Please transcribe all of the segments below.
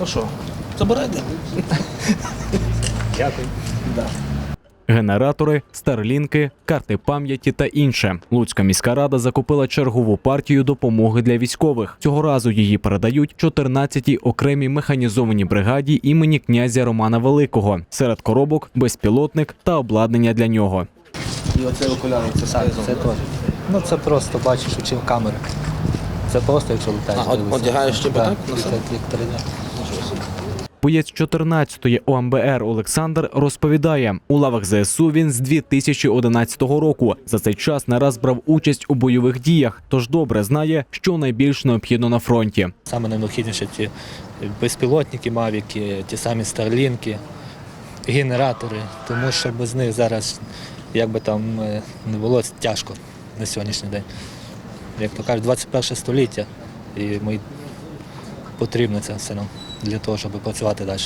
Ну що, забирайте. Дякую. Генератори, старлінки, карти пам'яті та інше. Луцька міська рада закупила чергову партію допомоги для військових. Цього разу її передають 14-й окремій механізованій бригаді імені князя Романа Великого. Серед коробок безпілотник та обладнання для нього. І оце окуляри, це Так, це теж. Ну це просто бачиш, у чим камери. Це просто, якщо летаєш. А, одягаєш щепи, так, так. Боєць 14-ї ОМБР Олександр розповідає, у лавах ЗСУ він з 2011 року. За цей час не раз брав участь у бойових діях, тож добре знає, що найбільш необхідно на фронті. Саме найнеобхідніше ті безпілотники, мавіки, ті самі старлінки, генератори, тому що без них зараз, як би там е, не було, тяжко на сьогоднішній день. Як то кажуть, 21 століття, і ми потрібно це все нам для того, щоб працювати далі.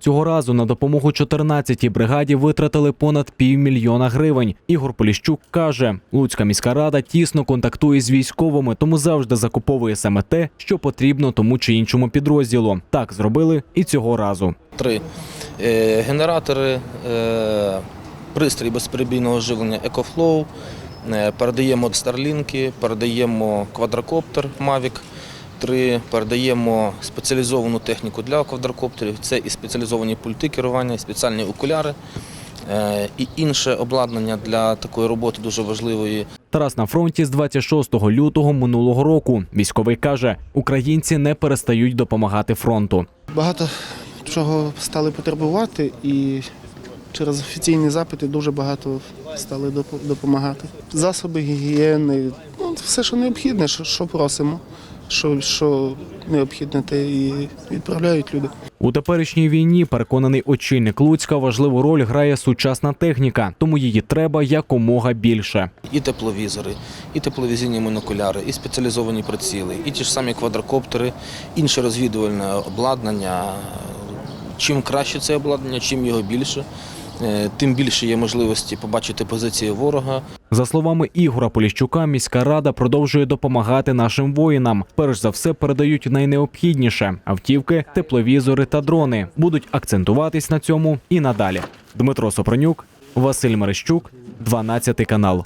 Цього разу на допомогу 14-й бригаді витратили понад півмільйона гривень. Ігор Поліщук каже, Луцька міська рада тісно контактує з військовими, тому завжди закуповує саме те, що потрібно тому чи іншому підрозділу. Так зробили і цього разу. Три е, генератори, е, пристрій безперебійного живлення EcoFlow, е, передаємо старлінки, передаємо квадрокоптер Mavic 3, передаємо спеціалізовану техніку для квадрокоптерів. Це і спеціалізовані пульти керування, і спеціальні окуляри, е, і інше обладнання для такої роботи дуже важливої. Тарас на фронті з 26 лютого минулого року. Військовий каже, українці не перестають допомагати фронту. Багато чого стали потребувати і через офіційні запити дуже багато стали допомагати. Засоби гігієни, ну, все, що необхідне, що, що просимо, що, що необхідне, те і відправляють люди. У теперішній війні переконаний очільник Луцька важливу роль грає сучасна техніка, тому її треба якомога більше. І тепловізори, і тепловізійні монокуляри, і спеціалізовані приціли, і ті ж самі квадрокоптери, інше розвідувальне обладнання. Чим краще це обладнання, чим його більше, тим більше є можливості побачити позиції ворога. За словами Ігора Поліщука, міська рада продовжує допомагати нашим воїнам. Перш за все передають найнеобхідніше автівки, тепловізори та дрони. Будуть акцентуватись на цьому і надалі. Дмитро Сопронюк, Василь Мерещук, 12 канал.